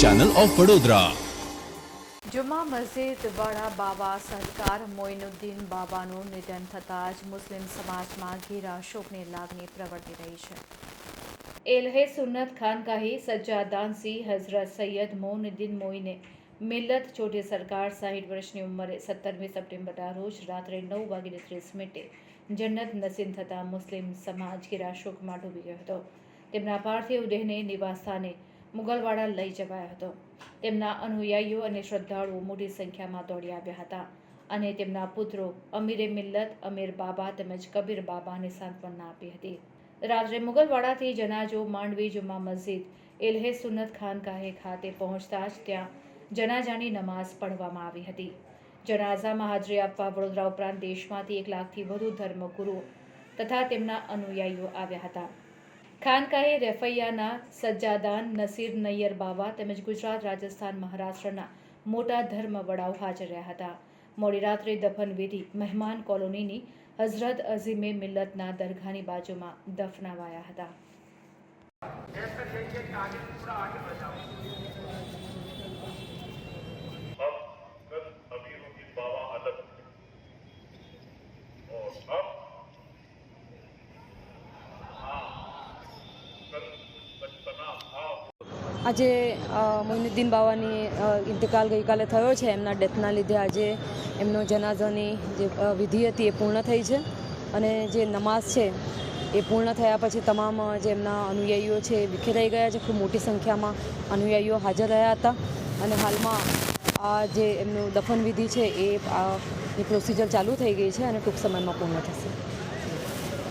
Channel of Vadodara Juma Masjid વાળા બાબા સરકાર મોઇનુદ્દીન બાબાનું નિધન થતાં જ મુસ્લિમ સમાજમાં ઘેરા શોકની લાગણી પ્રવર્તી રહી છે. એલહે સુન્નત ખાનકાહી સજ્જાદાનસિંહ હઝરત સૈયદ મોઇનુદ્દીન મોઈને મિલ્લત ચોટી સરકાર સાહીઠ વર્ષની ઉંમરે સત્તરમી સપ્ટેમ્બરના રોજ રાત્રે નવ વાગીને ત્રીસ મિનિટે જન્નત નસીન થતાં મુસ્લિમ સમાજ ઘેરા શોકમાં ડૂબી ગયો હતો. તેમના પાર્થિવ દેહને નિવાસસ્થાને મુગલવાડા લઈ જવાયો હતો. તેમના અનુયાયીઓ અને શ્રદ્ધાળુઓ મોટી સંખ્યામાં દોડી આવ્યા હતા અને તેમના પુત્રો અમીરે મિલ્લત, અમીર બાબા તેમજ કબીર બાબાને સાંત્વના આપી હતી. રાત્રે મુગલવાડાથી જનાજો માંડવી જુમા મસ્જિદ એલહે સુન્નત ખાનકાહે ખાતે પહોંચતા જ ત્યાં જનાજાની નમાઝ પઢવામાં આવી હતી. જનાઝામાં હાજરી આપવા વડોદરા ઉપરાંત દેશમાંથી એક લાખથી વધુ ધર્મગુરુઓ તથા તેમના અનુયાયીઓ આવ્યા હતા. ખાનકાહે રેફૈયાના સજ્જાદાન નસીર નૈયર બાવા તેમજ ગુજરાત રાજસ્થાન મહારાષ્ટ્રના મોટા ધર્મ વડાઓ હાજર રહ્યા હતા મોડી રાત્રે દફન વિધિ મહેમાન કોલોનીની હઝરત અઝીમે મિલ્લતના દરગાહની બાજુમાં દફનાવાયા હતા अब कल अमीरुद्दीन बाबा अलग और આજે મોઇનુદ્દીન બાવાની ઇન્તકાલ ગઈકાલે થયો છે. એમના ડેથના લીધે આજે એમનો જનાઝાની જે વિધિ હતી એ પૂર્ણ થઈ છે અને જે નમાઝ છે એ પૂર્ણ થયા પછી તમામ જે એમના અનુયાયીઓ છે એ વિખેરાઈ ગયા છે. ખૂબ મોટી સંખ્યામાં અનુયાયીઓ હાજર રહ્યા હતા અને હાલમાં આ જે એમનું દફન વિધિ છે એ પ્રોસિજર ચાલુ થઈ ગઈ છે અને ટૂંક સમયમાં પૂર્ણ થશે.